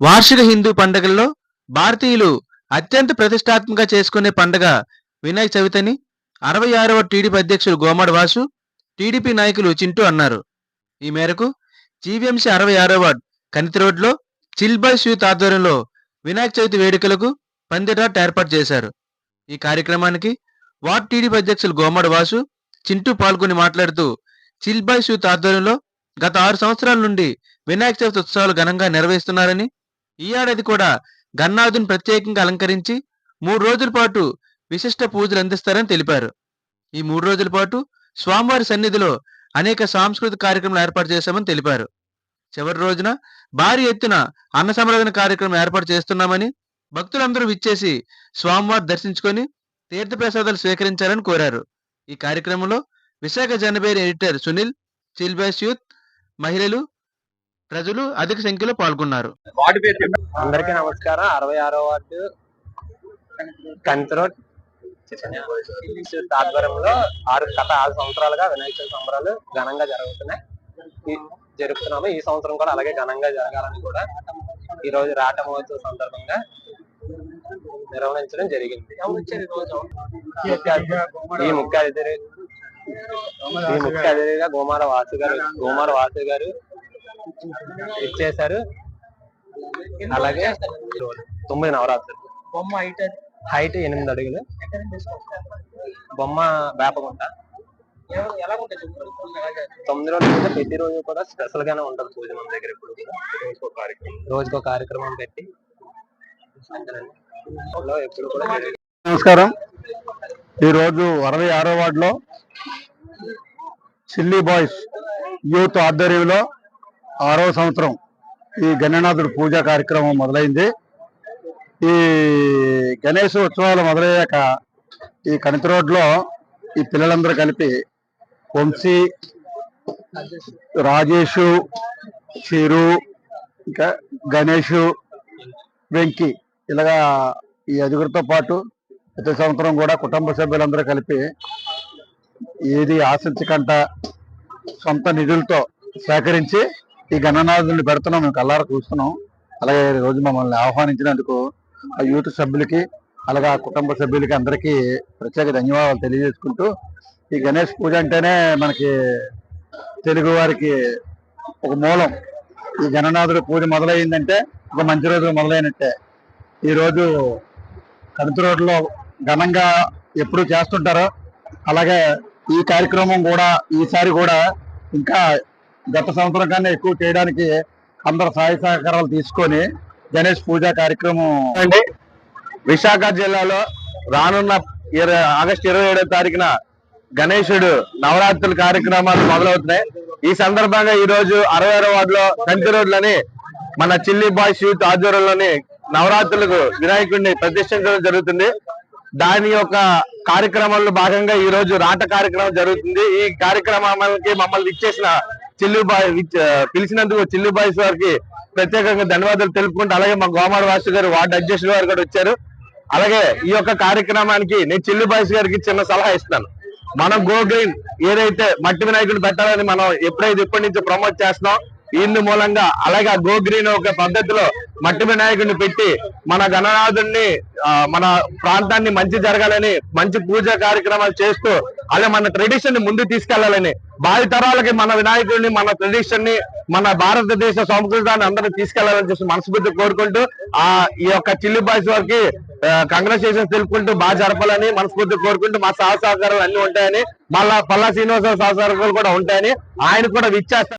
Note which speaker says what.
Speaker 1: వార్షిక హిందూ పండుగల్లో భారతీయులు అత్యంత ప్రతిష్టాత్మకంగా చేసుకునే పండుగ వినాయక చవితిని అరవై ఆరవ టీడీపీ అధ్యక్షుడు గోమాడ వాసు టీడీపీ నాయకులు చింటూ అన్నారు. ఈ మేరకు జీవీఎంసీ అరవై ఆరవ కనితి రోడ్లో చిల్బాయ్ బాయ్స్ ఆధ్వర్యంలో వినాయక చవితి వేడుకలకు పందిరాట్ ఏర్పాటు చేశారు. ఈ కార్యక్రమానికి వార్డ్ టీడీపీ అధ్యక్షులు గోమాడ వాసు చింటూ పాల్గొని మాట్లాడుతూ చిల్బాయ్ బాయ్స్ ఆధ్వర్యంలో గత ఆరు సంవత్సరాల నుండి వినాయక చవితి ఉత్సవాలు ఘనంగా నిర్వహిస్తున్నారని ఈ ఏడాది కూడా గన్నాథుని ప్రత్యేకంగా అలంకరించి మూడు రోజుల పాటు విశిష్ట పూజలు అందిస్తారని తెలిపారు. ఈ మూడు రోజుల పాటు స్వామివారి సన్నిధిలో అనేక సాంస్కృతిక కార్యక్రమాలు ఏర్పాటు చేశామని తెలిపారు. చివరి రోజున భారీ ఎత్తున అన్న సంరక్షణ కార్యక్రమం ఏర్పాటు చేస్తున్నామని భక్తులందరూ విచ్చేసి స్వామివారి దర్శించుకొని తీర్థప్రసాదాలు స్వీకరించాలని కోరారు. ఈ కార్యక్రమంలో విశాఖ జనబేరి ఎడిటర్ సునీల్ చిల్బేస్ యూత్ మహిళలు ప్రజలు అధిక సంఖ్యలో పాల్గొన్నారు.
Speaker 2: అందరికీ నమస్కారం. అరవై ఆరో వార్డు కంతిరోడ్ ఆధ్వర్యంలో ఆరు గత ఆరు సంవత్సరాలుగా వినాయక చవితి సంబరాలు ఘనంగా జరుగుతున్నాయి. జరుపుతున్నాము. ఈ సంవత్సరం కూడా అలాగే ఘనంగా జరగాలని కూడా ఈ రోజు రాట మహోత్సవ సందర్భంగా నిర్వహించడం జరిగింది. ఈ ముఖ్య అతిథి ఈ ముఖ్య అతిథిగా గోమార వాసు గారు గోమార వాసు గారు ఇచ్చేశారు అలాగే తొమ్మిది నవరాత్రులు
Speaker 3: బొమ్మ హైట్.
Speaker 2: హైట్ ఎనిమిది అడుగులు? బొమ్మ వేపగుంట? తొమ్మిది రోజులు ప్రతి రోజు కూడా స్పెషల్ గానే ఉంటది పూజ మన దగ్గర ఇప్పుడు కూడా రోజుకో కార్యక్రమం పెట్టి అంతేనండి. లో ఎప్పుడు కూడా
Speaker 4: నమస్కారం ఈరోజు అరవై ఆరో వార్డులో చిల్లీ బాయ్స్ యూత్ ఆధ్వర్యంలో ఆరో సంవత్సరం ఈ గణనాథుడు పూజా కార్యక్రమం మొదలైంది. ఈ గణేష్ ఉత్సవాలు మొదలయ్యాక ఈ కణిత రోడ్లో ఈ పిల్లలందరూ కలిపి వంశీ రాజేషు చిరు ఇంకా గణేషు వెంకి ఇలాగా ఈ ఐదుగురితో పాటు ప్రతి సంవత్సరం కూడా కుటుంబ సభ్యులందరూ కలిపి ఏది ఆశించకుండా సొంత నిధులతో సేకరించి ఈ గణనాథుని పెడుతున్నాం మేము కల్లార చూస్తున్నాం. అలాగే ఈ రోజు మమ్మల్ని ఆహ్వానించినందుకు ఆ యూత్ సభ్యులకి అలాగే ఆ కుటుంబ సభ్యులకి అందరికీ ప్రత్యేక ధన్యవాదాలు తెలియజేసుకుంటూ ఈ గణేష్ పూజ అంటేనే మనకి తెలుగు వారికి ఒక మూలం. ఈ గణనాథుడి పూజ మొదలైందంటే ఒక మంచి రోజు మొదలైనట్టే. ఈ రోజు రోడ్లో ఘనంగా ఎప్పుడు చేస్తుంటారో అలాగే ఈ కార్యక్రమం కూడా ఈసారి కూడా ఇంకా గత సంవత్సరం కన్నా ఎక్కువ చేయడానికి అందరు సహాయ సహకారాలు తీసుకొని గణేష్ పూజ కార్యక్రమం
Speaker 5: అండి. విశాఖ జిల్లాలో రానున్న ఇర- ఆగస్టు ఇరవై ఏడో తారీఖున గణేశుడు నవరాత్రుల కార్యక్రమాలు మొదలవుతున్నాయి. ఈ సందర్భంగా ఈ రోజు అరవై ఆరో వార్డులో కంచి రోడ్లని మన చిల్లీ బాయ్స్ యూత్ ఆధ్వర్యంలోని నవరాత్రులకు వినాయకుడిని ప్రతిష్ఠించడం జరుగుతుంది. దాని యొక్క కార్యక్రమంలో భాగంగా ఈ రోజు రాట కార్యక్రమం జరుగుతుంది. ఈ కార్యక్రమానికి మమ్మల్ని ఇచ్చేసిన చిల్లుబాయ్ పిలిచినందుకు చిల్లుబాయ్స్ వారికి ప్రత్యేకంగా ధన్యవాదాలు తెలుపుకుంటూ అలాగే మా గోమాడ వాసు గారు వార్డు అధ్యక్షులు వారు కూడా వచ్చారు. అలాగే ఈ యొక్క కార్యక్రమానికి నేను చిల్లుబాయ్స్ గారికి చిన్న సలహా ఇస్తాను మనం గో గ్రీన్ ఏదైతే మట్టి వినాయకుడు పెట్టాలని మనం ఎప్పుడైతే ఇప్పటి నుంచి ప్రమోట్ చేస్తున్నాం ఇందు మూలంగా అలాగే ఆ గో గ్రీన్ ఒక పద్ధతిలో మట్టి వినాయకుడిని పెట్టి మన గణనాథుడిని మన ప్రాంతాన్ని మంచి జరగాలని మంచి పూజా కార్యక్రమాలు చేస్తూ అలా మన ట్రెడిషన్ని ముందు తీసుకెళ్ళాలని భావి తరాలకి మన వినాయకుడిని మన ట్రెడిషన్ని మన భారతదేశ సంస్కృతాన్ని అందరూ తీసుకెళ్ళాలని చెప్పి మనస్ఫూర్తి కోరుకుంటూ ఆ ఈ యొక్క చిల్లి బాయ్స్ వారికి కంగ్రాచులేషన్స్ తెలుపుకుంటూ బాగా జరపాలని మనస్ఫూర్తి కోరుకుంటూ మా సహ సహకారాలు అన్ని ఉంటాయని మళ్ళా పల్లా శ్రీనివాస సహసహకారాలు కూడా ఉంటాయని ఆయన కూడా విచ్చేస్తారు